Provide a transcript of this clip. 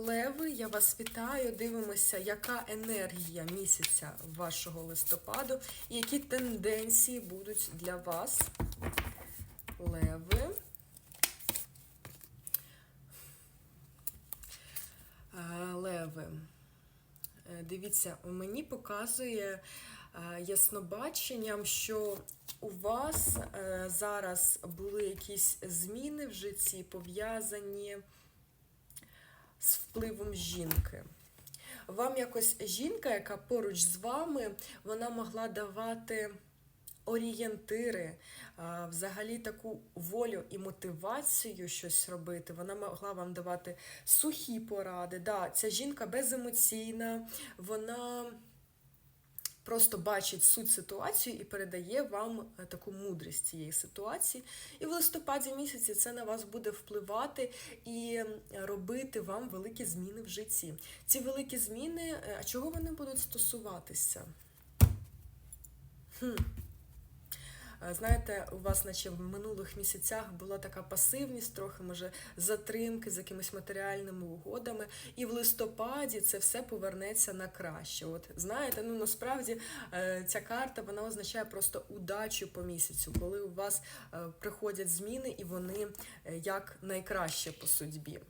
Леви, я вас вітаю. Дивимося, яка енергія місяця вашого листопаду і які тенденції будуть для вас. Леви. Леви. Е, Дивіться, мені показує е, яснобаченням, що у вас е, зараз були якісь зміни в житті, пов'язані з впливом жінки. Вам якось жінка, яка поруч з вами, вона могла давати орієнтири, взагалі таку волю і мотивацію щось робити. Вона могла вам давати сухі поради. Да, ця жінка беземоційна, вона просто бачить суть ситуації і передає вам е, таку мудрість цієї ситуації. І в листопаді місяці це на вас буде впливати і робити вам великі зміни в житті. Ці великі зміни, е, а чого вони будуть стосуватися? Хм. Е, Знаєте, у вас, наче в минулих місяцях була така пасивність, трохи може затримки з якимись матеріальними угодами, і в листопаді це все повернеться на краще. От знаєте, ну насправді е, ця карта вона означає просто удачу по місяцю, коли у вас е, приходять зміни і вони як найкраще по судьбі.